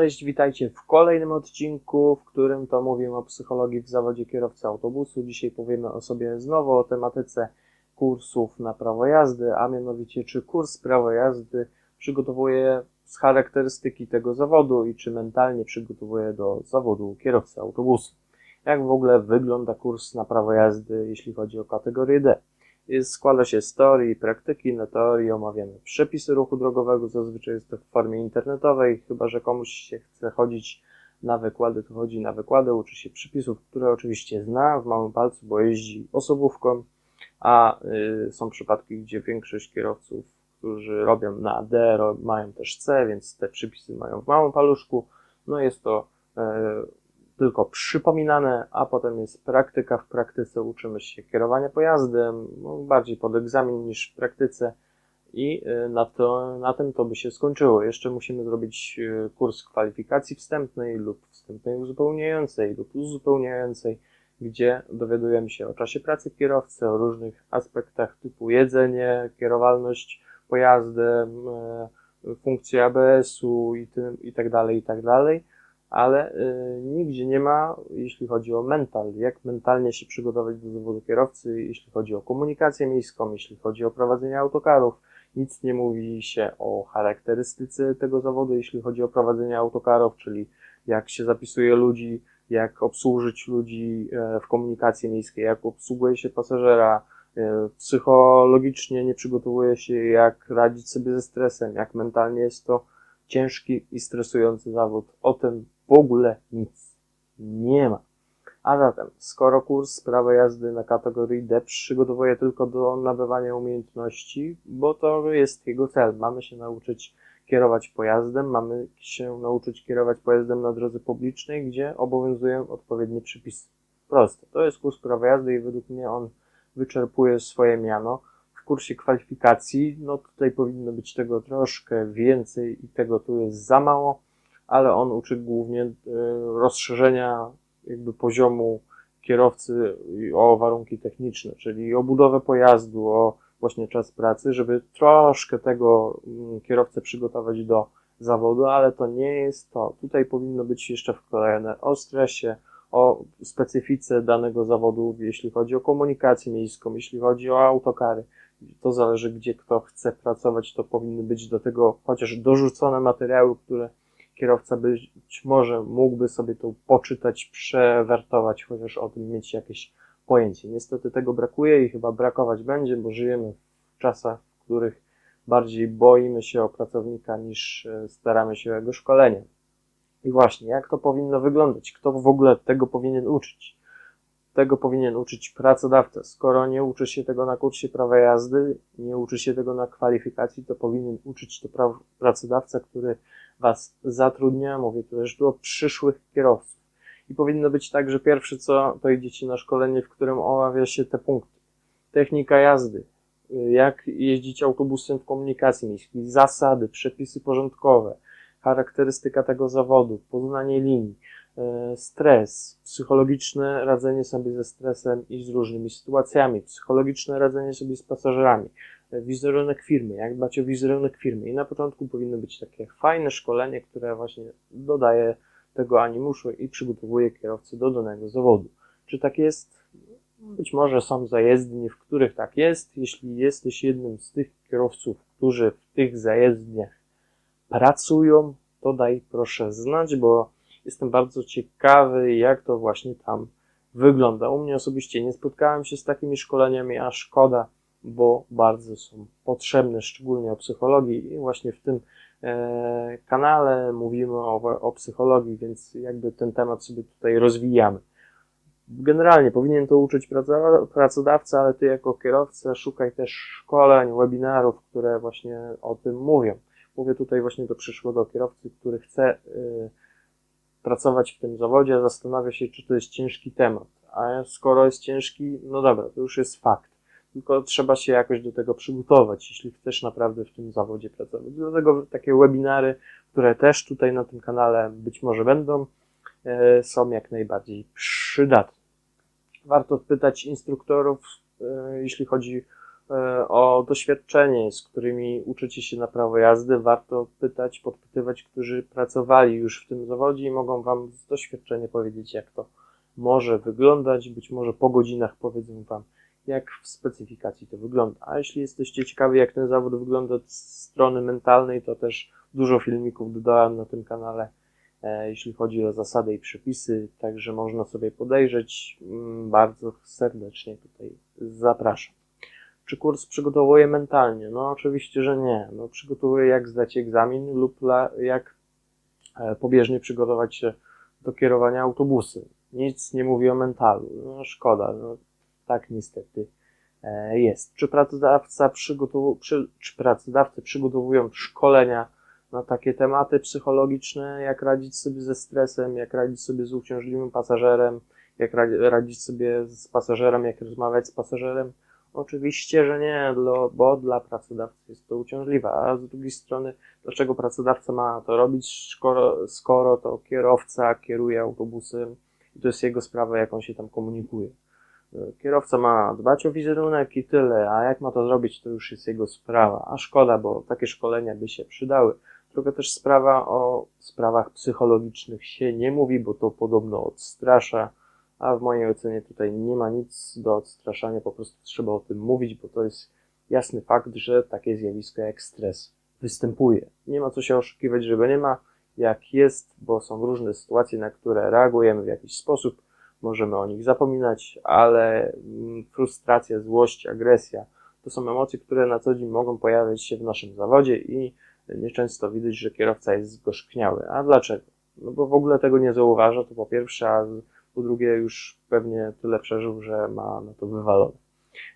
Cześć, witajcie w kolejnym odcinku, w którym to mówimy o psychologii w zawodzie kierowcy autobusu. Dzisiaj powiemy o sobie znowu o tematyce kursów na prawo jazdy, a mianowicie czy kurs prawa jazdy przygotowuje z charakterystyki tego zawodu i czy mentalnie przygotowuje do zawodu kierowcy autobusu. Jak w ogóle wygląda kurs na prawo jazdy, jeśli chodzi o kategorię D? Składa się z teorii i praktyki. Na teorii omawiamy przepisy ruchu drogowego, zazwyczaj jest to w formie internetowej, chyba że komuś się chce chodzić na wykłady, to chodzi na wykłady, uczy się przepisów, które oczywiście zna. W małym palcu, bo jeździ osobówką, a y, są przypadki, gdzie większość kierowców, którzy robią na D, mają też C, więc te przepisy mają w małym paluszku. No jest to y, tylko przypominane, a potem jest praktyka. W praktyce uczymy się kierowania pojazdem, no, bardziej pod egzamin niż w praktyce i y, na, to, na tym to by się skończyło. Jeszcze musimy zrobić y, kurs kwalifikacji wstępnej lub wstępnej uzupełniającej lub uzupełniającej, gdzie dowiadujemy się o czasie pracy kierowcy, o różnych aspektach typu jedzenie, kierowalność pojazdem, y, funkcje ABS-u i, tym, i tak dalej, i tak dalej ale y, nigdzie nie ma, jeśli chodzi o mental, jak mentalnie się przygotować do zawodu kierowcy, jeśli chodzi o komunikację miejską, jeśli chodzi o prowadzenie autokarów. Nic nie mówi się o charakterystyce tego zawodu, jeśli chodzi o prowadzenie autokarów, czyli jak się zapisuje ludzi, jak obsłużyć ludzi e, w komunikacji miejskiej, jak obsługuje się pasażera, e, psychologicznie nie przygotowuje się, jak radzić sobie ze stresem, jak mentalnie jest to ciężki i stresujący zawód. O tym w ogóle nic nie ma. A zatem, skoro kurs prawa jazdy na kategorii D przygotowuje tylko do nabywania umiejętności, bo to jest jego cel. Mamy się nauczyć kierować pojazdem, mamy się nauczyć kierować pojazdem na drodze publicznej, gdzie obowiązują odpowiednie przepisy. Proste. To jest kurs prawa jazdy i według mnie on wyczerpuje swoje miano. W kursie kwalifikacji, no tutaj powinno być tego troszkę więcej i tego tu jest za mało ale on uczy głównie e, rozszerzenia jakby poziomu kierowcy o warunki techniczne, czyli o budowę pojazdu, o właśnie czas pracy, żeby troszkę tego mm, kierowcę przygotować do zawodu, ale to nie jest to. Tutaj powinno być jeszcze wklejone o stresie, o specyfice danego zawodu, jeśli chodzi o komunikację miejską, jeśli chodzi o autokary. To zależy, gdzie kto chce pracować, to powinny być do tego chociaż dorzucone materiały, które kierowca być może mógłby sobie to poczytać, przewertować, chociaż o tym mieć jakieś pojęcie. Niestety tego brakuje i chyba brakować będzie, bo żyjemy w czasach, w których bardziej boimy się o pracownika niż e, staramy się o jego szkolenie. I właśnie, jak to powinno wyglądać? Kto w ogóle tego powinien uczyć? Tego powinien uczyć pracodawca. Skoro nie uczy się tego na kursie prawa jazdy, nie uczy się tego na kwalifikacji, to powinien uczyć to pra pracodawca, który Was zatrudnia, mówię tu też do przyszłych kierowców. I powinno być tak, że pierwsze co, to idziecie na szkolenie, w którym omawia się te punkty. Technika jazdy, jak jeździć autobusem w komunikacji miejskiej, zasady, przepisy porządkowe, charakterystyka tego zawodu, poznanie linii, e, stres, psychologiczne radzenie sobie ze stresem i z różnymi sytuacjami, psychologiczne radzenie sobie z pasażerami, wizerunek firmy, jak dbać o wizerunek firmy. I na początku powinno być takie fajne szkolenie, które właśnie dodaje tego animuszu i przygotowuje kierowcę do danego zawodu. Czy tak jest? Być może są zajezdnie, w których tak jest. Jeśli jesteś jednym z tych kierowców, którzy w tych zajezdniach pracują, to daj proszę znać, bo jestem bardzo ciekawy, jak to właśnie tam wygląda. U mnie osobiście nie spotkałem się z takimi szkoleniami, a szkoda, bo bardzo są potrzebne, szczególnie o psychologii i właśnie w tym e, kanale mówimy o, o psychologii, więc jakby ten temat sobie tutaj rozwijamy. Generalnie powinien to uczyć pracodawca, ale ty jako kierowca szukaj też szkoleń, webinarów, które właśnie o tym mówią. Mówię tutaj właśnie do przyszłego kierowcy, który chce y, pracować w tym zawodzie, zastanawia się, czy to jest ciężki temat. A skoro jest ciężki, no dobra, to już jest fakt tylko trzeba się jakoś do tego przygotować, jeśli chcesz naprawdę w tym zawodzie pracować. Dlatego takie webinary, które też tutaj na tym kanale być może będą, e, są jak najbardziej przydatne. Warto pytać instruktorów, e, jeśli chodzi e, o doświadczenie, z którymi uczycie się na prawo jazdy, warto pytać, podpytywać, którzy pracowali już w tym zawodzie i mogą Wam z doświadczenia powiedzieć, jak to może wyglądać. Być może po godzinach powiedzą Wam, jak w specyfikacji to wygląda. A jeśli jesteście ciekawi, jak ten zawód wygląda od strony mentalnej, to też dużo filmików dodałem na tym kanale, e, jeśli chodzi o zasady i przepisy, także można sobie podejrzeć. Mm, Bardzo serdecznie tutaj zapraszam. Czy kurs przygotowuje mentalnie? No oczywiście, że nie. No, przygotowuje jak zdać egzamin lub jak e, pobieżnie przygotować się do kierowania autobusem. Nic nie mówi o mentalu. No szkoda. No, tak niestety e, jest. Czy pracodawca przygotowu, przy, czy pracodawcy przygotowują szkolenia na takie tematy psychologiczne, jak radzić sobie ze stresem, jak radzić sobie z uciążliwym pasażerem, jak ra- radzić sobie z pasażerem, jak rozmawiać z pasażerem? Oczywiście, że nie, bo dla pracodawcy jest to uciążliwe, a z drugiej strony, dlaczego pracodawca ma to robić, skoro, skoro to kierowca kieruje autobusem i to jest jego sprawa, jak on się tam komunikuje. Kierowca ma dbać o wizerunek i tyle, a jak ma to zrobić, to już jest jego sprawa. A szkoda, bo takie szkolenia by się przydały. Trochę też sprawa o sprawach psychologicznych się nie mówi, bo to podobno odstrasza, a w mojej ocenie tutaj nie ma nic do odstraszania, po prostu trzeba o tym mówić, bo to jest jasny fakt, że takie zjawisko jak stres występuje. Nie ma co się oszukiwać, że nie ma, jak jest, bo są różne sytuacje, na które reagujemy w jakiś sposób, możemy o nich zapominać, ale mm, frustracja, złość, agresja to są emocje, które na co dzień mogą pojawiać się w naszym zawodzie i nieczęsto widać, że kierowca jest zgorzkniały. A dlaczego? No bo w ogóle tego nie zauważa, to po pierwsze, a po drugie już pewnie tyle przeżył, że ma na to wywalone.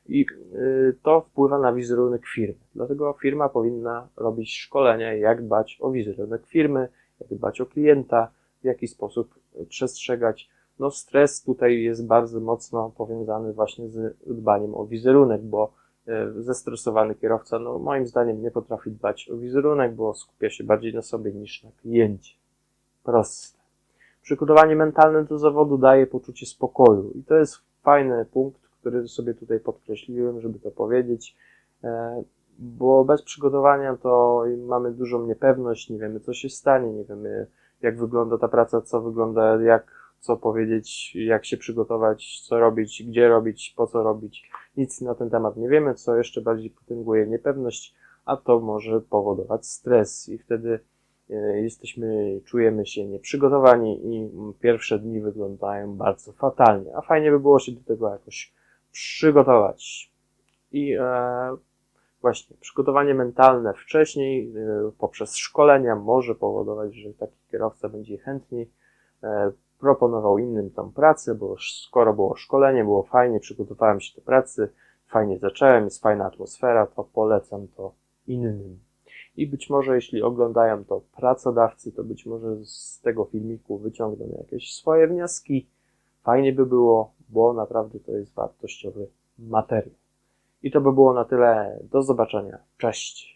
I y, to wpływa na wizerunek firmy. Dlatego firma powinna robić szkolenia, jak dbać o wizerunek firmy, jak dbać o klienta, w jaki sposób przestrzegać no stres tutaj jest bardzo mocno powiązany właśnie z dbaniem o wizerunek, bo e, zestresowany kierowca, no moim zdaniem nie potrafi dbać o wizerunek, bo skupia się bardziej na sobie niż na kliencie. Proste. Przygotowanie mentalne do zawodu daje poczucie spokoju i to jest fajny punkt, który sobie tutaj podkreśliłem, żeby to powiedzieć, e, bo bez przygotowania to mamy dużą niepewność, nie wiemy co się stanie, nie wiemy jak wygląda ta praca, co wygląda, jak co powiedzieć, jak się przygotować, co robić, gdzie robić, po co robić. Nic na ten temat nie wiemy, co jeszcze bardziej potęguje niepewność, a to może powodować stres i wtedy e, jesteśmy, czujemy się nieprzygotowani i pierwsze dni wyglądają bardzo fatalnie, a fajnie by było się do tego jakoś przygotować. I e, właśnie przygotowanie mentalne wcześniej e, poprzez szkolenia może powodować, że taki kierowca będzie chętniej e, proponował innym tam pracę, bo skoro było szkolenie, było fajnie, przygotowałem się do pracy, fajnie zacząłem, jest fajna atmosfera, to polecam to innym. I być może jeśli oglądają to pracodawcy, to być może z tego filmiku wyciągną jakieś swoje wnioski. Fajnie by było, bo naprawdę to jest wartościowy materiał. I to by było na tyle. Do zobaczenia. Cześć.